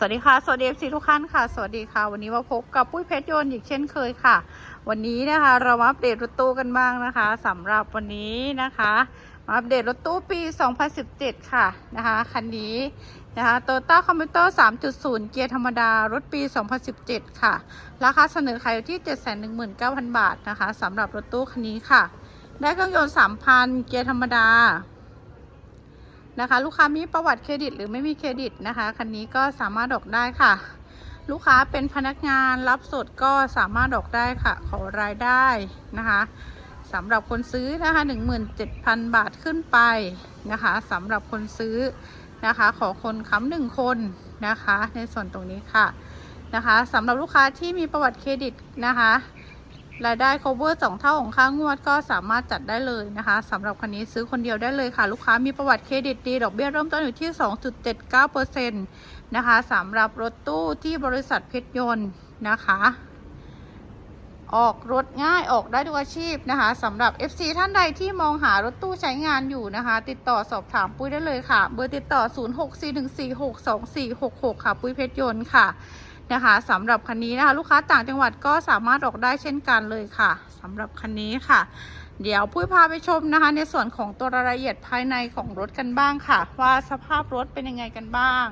สวัสดีค่ะ สวัสดีเอฟซีทุกท่านค่ะ สวัสดีค่ะ วันนี้มาพบกับปุ้ยเพชรโยนอีกเช่นเคยค่ะ วันนี้นะคะเรามาอัปเดตรถตู้กันบ้างนะคะสำหรับวันนี้นะคะมาอัปเดตรถตู้ปี 2017 ค่ะนะคะคันนี้นะคะโตต้าคอมพิวเตอร์ 3.0 เกียร์ธรรมดารถปี 2017 ค่ะ ราคาเสนอขายอยู่ที่ 719,000 บาทนะคะสำหรับรถตู้คันนี้ค่ะ ได้เครื่องยนต์ 3,000 เกียร์ธรรมดา นะคะ ลูกค้ามีประวัติเครดิตหรือไม่มีเครดิตนะคะคันนี้ก็สามารถออกได้ค่ะ ลูกค้าเป็นพนักงานรับสดก็สามารถออกได้ค่ะ ขอรายได้นะคะสำหรับคนซื้อนะคะ17,000 บาทขึ้นไปนะคะสำหรับคนซื้อนะคะ ขอคนค้ำหนึ่งคนนะคะ ในส่วนตรงนี้ค่ะนะคะสำหรับลูกค้าที่มีประวัติเครดิตนะคะ รายได้ cover สองเท่าของค่างวดก็สามารถจัดได้เลยนะคะสำหรับคันนี้ซื้อคนเดียวได้เลยค่ะ ลูกค้ามีประวัติเครดิตดี ดอกเบี้ยเริ่มต้นอยู่ที่ 2.79%นะคะสำหรับรถตู้ที่บริษัทเพชรยนต์นะคะออกรถง่ายออกได้ทุกอาชีพนะคะสำหรับ FC ท่านใดที่มองหารถตู้ใช้งานอยู่นะคะ ติดต่อสอบถามปุ้ยได้เลยค่ะ เบอร์ติดต่อ 0641462466 ค่ะ ปุ้ยเพชรยนต์ค่ะ นะคะสำหรับคันนี้นะคะลูกค้าต่างจังหวัดก็สามารถออกได้เช่นกันเลยค่ะสำหรับคันนี้ค่ะ เดี๋ยวปุ้ยพาไปชมนะคะ ในส่วนของตัวรายละเอียดภายในของรถกันบ้างค่ะ ว่าสภาพรถเป็นยังไงกันบ้าง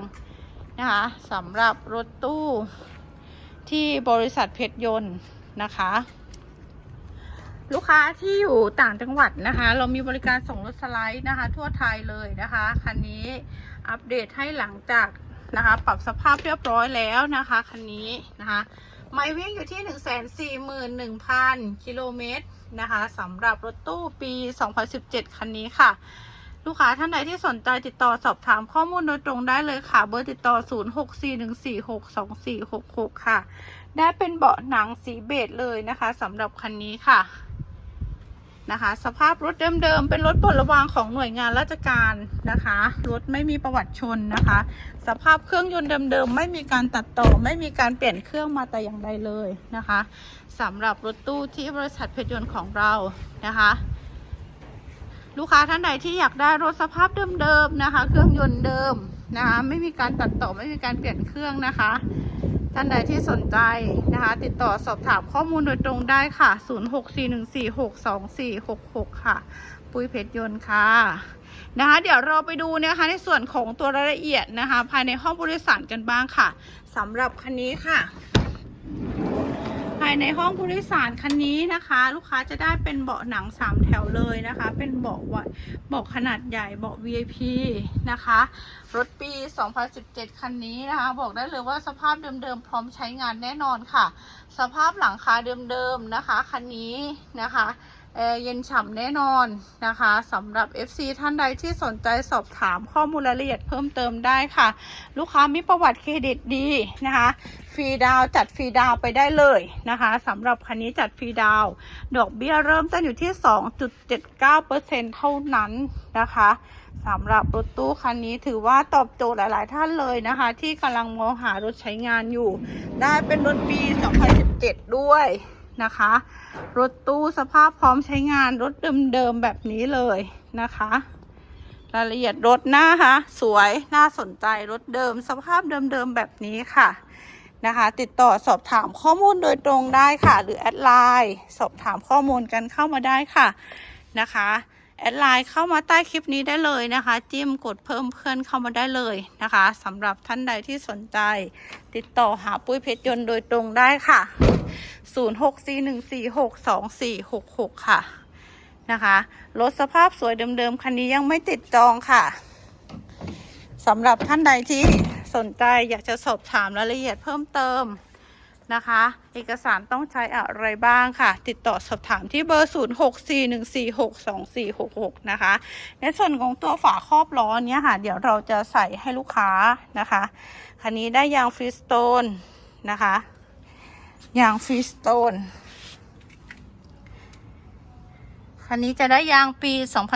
นะคะสำหรับรถตู้ที่บริษัทเพชรยนต์นะคะ ลูกค้าที่อยู่ต่างจังหวัดนะคะ เรามีบริการส่งรถสไลด์นะคะ ทั่วไทยเลยนะคะคันนี้อัปเดตให้หลังจาก นะคะ ปรับสภาพเรียบร้อยแล้วนะคะคันนี้นะคะไม่วิ่งอยู่ที่ 1 4 1 0 0 0กิโลเมตรนะคะสำหรับรถตู้ปี 2017 คันนี้ค่ะ ลูกค้าท่านใดที่สนใจติดต่อสอบถามข้อมูลโดยตรงได้เลยค่ะ เบอร์ติดต่อ 0641462466 ค่ะ ได้เป็นเบาะหนังสีเบจเลยนะคะสำหรับคันนี้ค่ะ นะคะ สภาพรถเดิมๆ เป็นรถปลดระวางของหน่วยงานราชการนะคะ รถไม่มีประวัติชนนะคะ สภาพเครื่องยนต์เดิมๆ ไม่มีการตัดต่อ ไม่มีการเปลี่ยนเครื่องมาแต่อย่างใดเลยนะคะสำหรับรถตู้ที่บริษัทเพชรยนต์ของเรานะคะลูกค้าท่านใดที่อยากได้รถสภาพเดิมๆนะคะ เครื่องยนต์เดิม นะคะไม่มีการตัดต่อไม่มีการเปลี่ยนเครื่องนะคะ ท่านใดที่สนใจนะคะ ติดต่อสอบถามข้อมูลโดยตรงได้ค่ะ 0641462466 ค่ะ ปุ้ยเพชรยนต์ค่ะนะคะเดี๋ยวเราไปดูนะคะในส่วนของตัวรายละเอียดนะคะ ภายในห้องบริษัทกันบ้างค่ะสำหรับคันนี้ค่ะายในห้องผู้โดยสารคันนี้นะคะ ลูกค้าจะได้เป็นเบาะหนังสามแถวเลยนะคะ เป็นเบาะไวเบาะขนาดใหญ่เบาะ VIP นะคะ รถปี 2017 คันนี้นะคะ บอกได้เลยว่าสภาพเดิมๆพร้อมใช้งานแน่นอนค่ะ สภาพหลังคาเดิมๆนะคะคันนี้นะคะแอร์เย็นฉ่ำแน่นอนนะคะสำหรับ FC ท่านใดที่สนใจสอบถามข้อมูลรายละเอียดเพิ่มเติมได้ค่ะ ลูกค้ามีประวัติเครดิตดีนะคะ ฟรีดาวจัดฟรีดาวไปได้เลยนะคะสำหรับคันนี้จัดฟรีดาวดอกเบี้ยเริ่มต้นอยู่ที่ 2.79%เท่านั้นนะคะสำหรับรถตู้คันนี้ถือว่าตอบโจทย์หลาย ๆ ท่านเลยนะคะ ที่กำลังมองหารถใช้งานอยู่ ได้เป็นรถปี 2017 ด้วยนะคะ รถตู้สภาพพร้อมใช้งานรถเดิม ๆ แบบนี้เลยนะคะรายละเอียดรถนะคะสวยน่าสนใจรถเดิม สภาพเดิม ๆ แบบนี้ค่ะ นะคะ ติดต่อสอบถามข้อมูลโดยตรงได้ค่ะ หรือแอดไลน์สอบถามข้อมูลกันเข้ามาได้ค่ะนะคะแอดไลน์เข้ามาใต้คลิปนี้ได้เลยนะคะ จิ้มกดเพิ่มเพื่อนเข้ามาได้เลยนะคะสำหรับท่านใดที่สนใจ ติดต่อหาปุ้ยเพชรยนต์โดยตรงได้ค่ะ 0641462466 ค่ะนะคะรถสภาพสวยเดิมๆ คันนี้ยังไม่ติดจองค่ะสำหรับท่านใดที่ สนใจอยากจะสอบถามรายละเอียดเพิ่มเติมนะคะ เอกสารต้องใช้อะไรบ้างค่ะ ติดต่อสอบถามที่เบอร์ 0641462466 นะคะ ในส่วนของตัวฝาครอบล้อเนี้ยค่ะ เดี๋ยวเราจะใส่ให้ลูกค้านะคะ คันนี้ได้ยางฟรีสโตนนะคะ ยางฟรีสโตน คันนี้จะได้ยางปี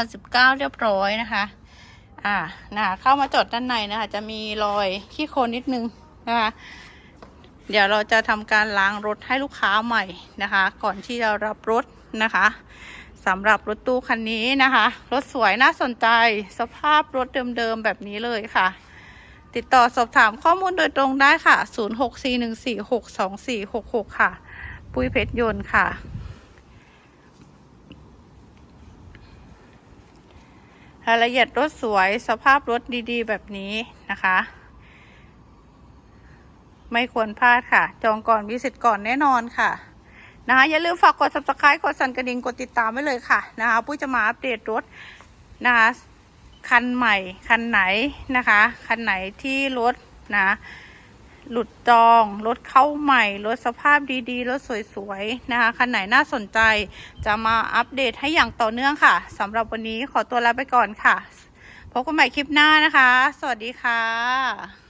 2019 เรียบร้อยนะคะ อ่านะคะเข้ามาจอดด้านในนะคะ จะมีรอยขี้โคลนนิดนึงนะคะ เดี๋ยวเราจะทำการล้างรถให้ลูกค้าใหม่นะคะ ก่อนที่จะรับรถนะคะสำหรับรถตู้คันนี้นะคะ รถสวยน่าสนใจ สภาพรถเดิมๆแบบนี้เลยค่ะ ติดต่อสอบถามข้อมูลโดยตรงได้ค่ะ 0641462466 ค่ะ ปุ้ยเพชรยนต์ค่ะ รายละเอียดรถสวยสภาพรถดีๆ แบบนี้นะคะ ไม่ควรพลาดค่ะ จองก่อนวิสิตก่อนแน่นอนค่ะนะคะอย่าลืมฝากกด subscribe กดสั่นกระดิ่งกดติดตามไว้เลยค่ะนะคะปุ้ยจะมาอัปเดตรถนะคะคันใหม่ คันไหนนะคะ คันไหนที่รถนะ หลุดจองรถเข้าใหม่รถสภาพดีๆรถสวยๆนะคะคันไหนน่าสนใจจะมาอัปเดตให้อย่างต่อเนื่องค่ะสำหรับวันนี้ขอตัวลาไปก่อนค่ะ พบกันใหม่คลิปหน้านะคะ สวัสดีค่ะ